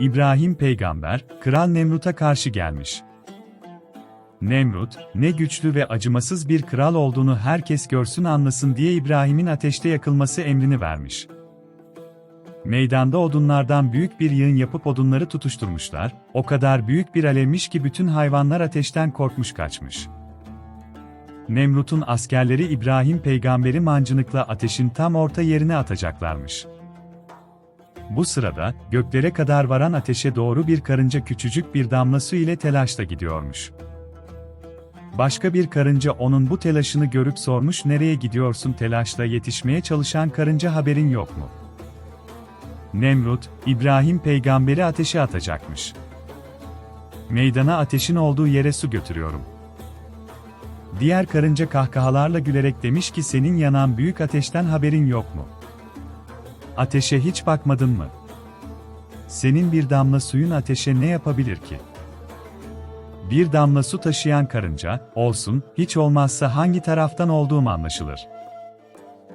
İbrahim peygamber, Kral Nemrut'a karşı gelmiş. Nemrut, ne güçlü ve acımasız bir kral olduğunu herkes görsün anlasın diye İbrahim'in ateşte yakılması emrini vermiş. Meydanda odunlardan büyük bir yığın yapıp odunları tutuşturmuşlar, o kadar büyük bir alevmiş ki bütün hayvanlar ateşten korkmuş kaçmış. Nemrut'un askerleri İbrahim peygamberi mancınıkla ateşin tam orta yerine atacaklarmış. Bu sırada, göklere kadar varan ateşe doğru bir karınca küçücük bir damla su ile telaşla gidiyormuş. Başka bir karınca onun bu telaşını görüp sormuş nereye gidiyorsun telaşla yetişmeye çalışan karınca haberin yok mu? Nemrut, İbrahim peygamberi ateşe atacakmış. Meydana ateşin olduğu yere su götürüyorum. Diğer karınca kahkahalarla gülerek demiş ki senin yanan büyük ateşten haberin yok mu? Ateşe hiç bakmadın mı? Senin bir damla suyun ateşe ne yapabilir ki? Bir damla su taşıyan karınca, olsun, hiç olmazsa hangi taraftan olduğum anlaşılır.